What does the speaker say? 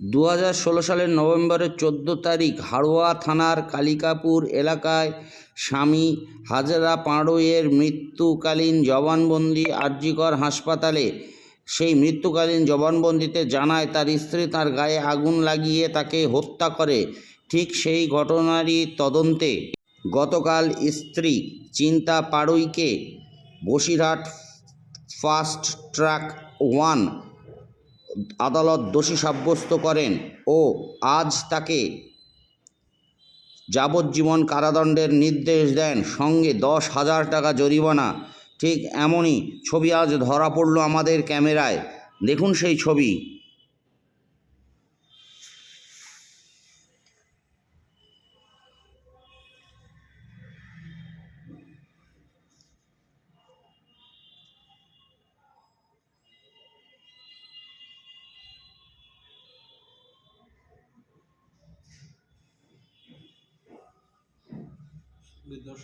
দু হাজার ষোলো সালের নভেম্বরের চোদ্দ তারিখ হাড়োয়া থানার কালিকাপুর এলাকায় স্বামী হাজরা পাঁড়ইয়ের মৃত্যুকালীন জবানবন্দি আরজিকর হাসপাতালে, সেই মৃত্যুকালীন জবানবন্দিতে জানায় তার স্ত্রী তার গায়ে আগুন লাগিয়ে তাকে হত্যা করে। ঠিক সেই ঘটনারই তদন্তে গতকাল স্ত্রী চিন্তা পাড়ুইকে বসিরহাট ফাস্ট ট্র্যাক ওয়ান আদালত দোষী সাব্যস্ত করেন ও আজ তাকে যাবজ্জীবন কারাদণ্ডের নির্দেশ দেন। সঙ্গে দশ হাজার টাকা জরিমানা। ঠিক এমনই ছবি আজ ধরা পড়ল আমাদের ক্যামেরায়। দেখুন সেই ছবি। বিদ্রোহ